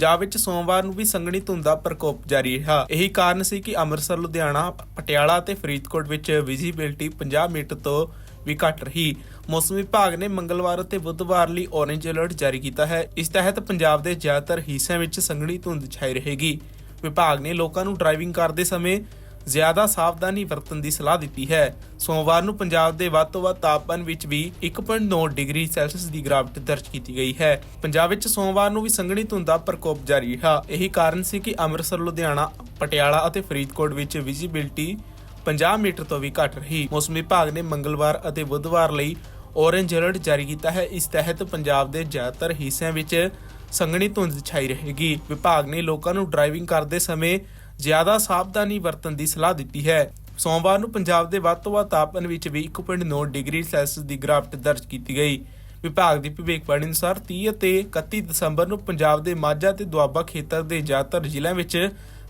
ਪੰਜਾਬ ਵਿੱਚ ਸੋਮਵਾਰ ਨੂੰ ਵੀ ਸੰਘਣੀ ਧੁੰਦ ਦਾ ਪ੍ਰਕੋਪ ਜਾਰੀ ਰਿਹਾ। ਇਹੀ ਕਾਰਨ ਸੀ ਕਿ ਅੰਮ੍ਰਿਤਸਰ, ਲੁਧਿਆਣਾ, ਪਟਿਆਲਾ ਅਤੇ ਫਰੀਦਕੋਟ ਵਿੱਚ ਵਿਜੀਬਿਲਟੀ 50 ਮੀਟਰ ਤੋਂ ਵੀ ਘੱਟ ਰਹੀ। ਮੌਸਮ ਵਿਭਾਗ ਨੇ ਮੰਗਲਵਾਰ ਅਤੇ ਬੁੱਧਵਾਰ ਲਈ ਔਰੇਂਜ ਅਲਰਟ ਜਾਰੀ ਕੀਤਾ ਹੈ। ਇਸ ਤਹਿਤ ਪੰਜਾਬ ਦੇ ਜ਼ਿਆਦਾਤਰ ਹਿੱਸਿਆਂ ਵਿੱਚ ਸੰਘਣੀ ਧੁੰਦ ਛਾਈ ਰਹੇਗੀ। ਵਿਭਾਗ ਨੇ ਲੋਕਾਂ ਨੂੰ ਡਰਾਈਵਿੰਗ ਕਰਦੇ ਸਮੇਂ ਜ਼ਿਆਦਾ ਸਾਵਧਾਨੀ ਵਰਤਣ ਦੀ ਸਲਾਹ ਦਿੱਤੀ ਹੈ। ਸੋਮਵਾਰ ਨੂੰ ਪੰਜਾਬ ਦੇ ਵੱਧ ਤੋਂ ਵੱਧ ਤਾਪਮਾਨ ਵਿੱਚ ਵੀ 1.9 ਡਿਗਰੀ ਸੈਲਸੀਅਸ ਦੀ ਗਿਰਾਵਟ ਦਰਜ ਕੀਤੀ ਗਈ ਹੈ। ਪੰਜਾਬ ਵਿੱਚ ਸੋਮਵਾਰ ਨੂੰ ਵੀ ਸੰਘਣੀ ਧੁੰਦ ਦਾ ਪ੍ਰਕੋਪ ਜਾਰੀ ਰਿਹਾ। ਇਹੀ ਕਾਰਨ ਸੀ ਕਿ ਅੰਮ੍ਰਿਤਸਰ, ਲੁਧਿਆਣਾ, ਪਟਿਆਲਾ ਅਤੇ ਫਰੀਦਕੋਟ ਵਿੱਚ ਵਿਜ਼ਿਬਿਲਟੀ 50 ਮੀਟਰ ਤੋਂ ਵੀ ਘੱਟ ਰਹੀ। ਮੌਸਮ ਵਿਭਾਗ ਨੇ ਮੰਗਲਵਾਰ ਅਤੇ ਬੁੱਧਵਾਰ ਲਈ ਔਰੇਂਜ ਅਲਰਟ ਜਾਰੀ ਕੀਤਾ ਹੈ। ਇਸ ਤਹਿਤ ਪੰਜਾਬ ਦੇ ਜ਼ਿਆਦਾਤਰ ਹਿੱਸਿਆਂ ਵਿੱਚ ਸੰਘਣੀ ਧੁੰਦ ਛਾਈ ਰਹੇਗੀ। ਵਿਭਾਗ ਨੇ ਲੋਕਾਂ ਨੂੰ ਡਰਾਈਵਿੰਗ ਕਰਦੇ ਸਮੇਂ ਜ਼ਿਆਦਾ ਸਾਵਧਾਨੀ ਵਰਤਣ ਦੀ ਸਲਾਹ ਦਿੱਤੀ ਹੈ। ਸੋਮਵਾਰ ਨੂੰ ਪੰਜਾਬ ਦੇ ਵੱਧ ਤੋਂ ਵੱਧ ਤਾਪਮਾਨ ਵਿੱਚ ਵੀ 1.9 ਡਿਗਰੀ ਸੈਲਸੀਅਸ ਦੀ ਗਿਰਾਵਟ ਦਰਜ ਕੀਤੀ ਗਈ। ਵਿਭਾਗ ਦੀ ਭਵਿੱਖਬਾਣੀ ਅਨੁਸਾਰ 30 ਅਤੇ 31 ਦਸੰਬਰ ਨੂੰ ਪੰਜਾਬ ਦੇ ਮਾਝਾ ਤੇ ਦੁਆਬਾ ਖੇਤਰ ਦੇ ਜ਼ਿਆਦਾਤਰ ਜ਼ਿਲ੍ਹਿਆਂ ਵਿੱਚ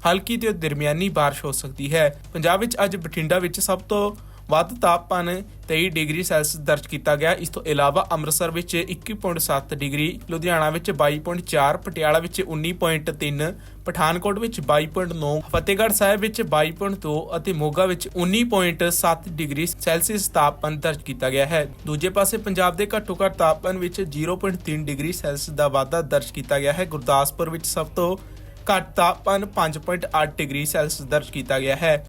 ਹਲਕੀ ਤੇ ਦਰਮਿਆਨੀ ਬਾਰਿਸ਼ ਹੋ ਸਕਦੀ ਹੈ। ਪੰਜਾਬ ਵਿੱਚ ਅੱਜ ਬਠਿੰਡਾ ਵਿੱਚ ਸਭ ਤੋਂ ਵੱਧ ਤਾਪਮਾਨ 23 ਡਿਗਰੀ ਸੈਲਸੀਅਸ ਦਰਜ ਕੀਤਾ ਗਿਆ। ਇਸ ਤੋਂ ਇਲਾਵਾ ਅੰਮ੍ਰਿਤਸਰ ਵਿੱਚ 21.7 ਡਿਗਰੀ, ਲੁਧਿਆਣਾ ਵਿੱਚ 22.4 ਪਟਿਆਲਾ ਵਿੱਚ 19.3 ਪਠਾਨਕੋਟ ਵਿੱਚ 22.9 ਫਤਿਹਗੜ੍ਹ ਸਾਹਿਬ ਵਿੱਚ 22.2 ਅਤੇ ਮੋਗਾ ਵਿੱਚ 19.7 ਡਿਗਰੀ ਸੈਲਸੀਅਸ ਤਾਪਮਾਨ ਦਰਜ ਕੀਤਾ ਗਿਆ ਹੈ। ਦੂਜੇ ਪਾਸੇ ਪੰਜਾਬ ਦੇ ਘੱਟੋ ਘੱਟ ਤਾਪਮਾਨ ਵਿੱਚ 0.3 ਡਿਗਰੀ ਸੈਲਸੀਅਸ ਦਾ ਵਾਧਾ ਦਰਜ ਕੀਤਾ ਗਿਆ ਹੈ। ਗੁਰਦਾਸਪੁਰ ਵਿੱਚ ਸਭ ਤੋਂ ਘੱਟ ਤਾਪਮਾਨ 5.8 ਡਿਗਰੀ ਸੈਲਸੀਅਸ ਦਰਜ ਕੀਤਾ ਗਿਆ ਹੈ।